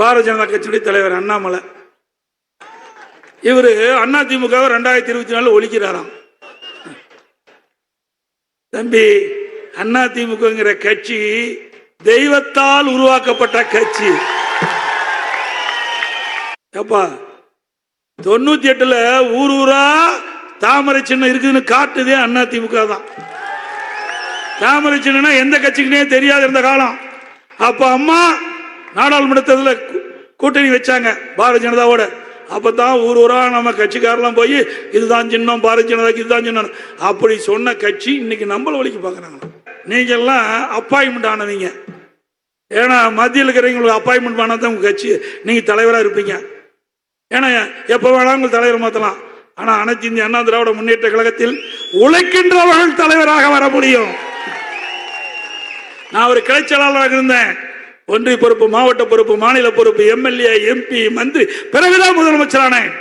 பாரதிய ஜனதா கட்சியுடைய தலைவர் அண்ணாமலை. இவரு அண்ணா திமுக ரெண்டாயிரத்தி இருபத்தி நாலு ஒழிக்கிறாராம். தம்பி அண்ணா திமுகங்கிற கட்சி தெய்வத்தால் உருவாக்கப்பட்ட கட்சி. ஏப்பா தொண்ணூத்தி எட்டுல ஊர் ஊரா தாமரை சின்னம் இருக்குதுன்னு காட்டுதே அண்ணா திமுக தான். தாமரை சின்னம்னா எந்த கட்சிக்குனே தெரியாது இருந்த காலம். அப்ப அம்மா நாடாளுமன்றத்தில் கூட்டணி வச்சாங்க பாரதிய ஜனதாவோட. அப்பதான் ஊர் ஊரா நம்ம கட்சிக்காரெல்லாம் போய் இதுதான் சின்னம் பாரதிய ஜனதாக்கு இதுதான் சின்னம் அப்படி சொன்ன கட்சி இன்னைக்கு நம்மள வழிக்கு பாக்குறாங்க. நீங்க எல்லாம் அப்பாயின்மெண்ட் ஆனவங்க. ஏன்னா மத்தியில் இருக்கிறவங்களுக்கு அப்பாயின்மெண்ட் பண்ணாதான் உங்க கட்சி நீங்க தலைவரா இருப்பீங்க. ஏன்னா எப்ப வேணாலும் உங்கள் தலைவர் மாத்தலாம். ஆனா அனைத்து இந்திய அண்ணா திராவிட முன்னேற்ற கழகத்தில் உழைக்கின்றவர்கள் தலைவராக வர முடியும். நான் ஒரு கிளைச்சலாளராக இருந்தேன். ஒன்றிய பொறுப்பு மாவட்ட பொறுப்பு மாநில பொறுப்பு எம்எல்ஏ எம்பி மந்திரி பிறகுதான் முதலமைச்சரானேன்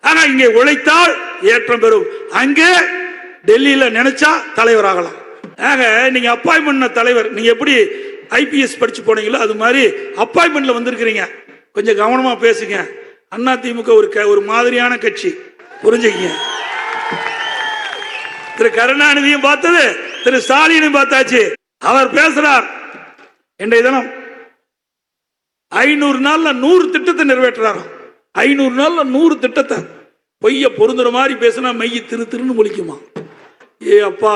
ஆனா இங்கே உழைத்தால் ஏற்றம் பெறும். அங்கே டெல்லியில நினைச்சா தலைவர் ஆகலாம் ஆக நீங்க அப்பாயின்மெண்ட் தலைவர் நீங்க எப்படி ஐபிஎஸ் படிச்சு போனீங்களோ அது மாதிரி அப்பாயின்மெண்ட்ல வந்திருக்கிறீங்க. கொஞ்சம் கவனமா பேசுங்க. அண்ணா திமுக ஒரு க- ஒரு மாதிரியான கட்சி. புரிஞ்சுக்கீங்க. திரு கருணாநிதியும் பார்த்தது திரு ஸ்டாலினையும் பார்த்தாச்சு. அவர் பேசுறார். இன்றைய தினம் ஐநூறு நாள்ல நூறு திட்டத்தை நிறைவேற்றுறாரோ ஐநூறு நாள்ல நூறு திட்டத்தை பொய்ய பொருந்துற மாதிரி பேசினா மெய்ய திரு திருன்னு முழிக்குமா ஏ அப்பா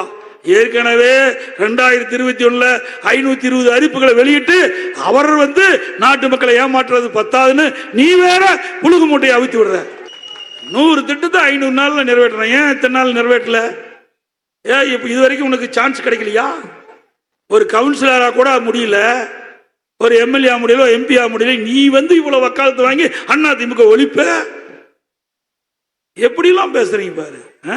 ஏற்கனவே ரெண்டாயிரத்தி இருபத்தி ஒண்ணுல ஐநூத்தி இருபது அறிவிப்புகளை வெளியிட்டு அவர் வந்து நாட்டு மக்களை ஏமாற்றுறது பத்தாதுன்னு நீ வேற புழுகு மூட்டையை அவித்து விடுற. நூறு திட்டத்தை ஐநூறு நாள்ல நிறைவேற்றுறேன். ஏன் இத்தனை நாள் நிறைவேற்றல? ஏ இப்ப இது வரைக்கும் உனக்கு சான்ஸ் கிடைக்கலையா? ஒரு கவுன்சிலராக கூட முடியல ஒரு எம்எல்ஏ முடியல எம்பியா முடியல நீ வந்து இவ்வளவு வக்காலத்து வாங்கி அண்ணா திமுக ஒழிப்ப எப்படிலாம் பேசுறீங்க பாரு ஆ?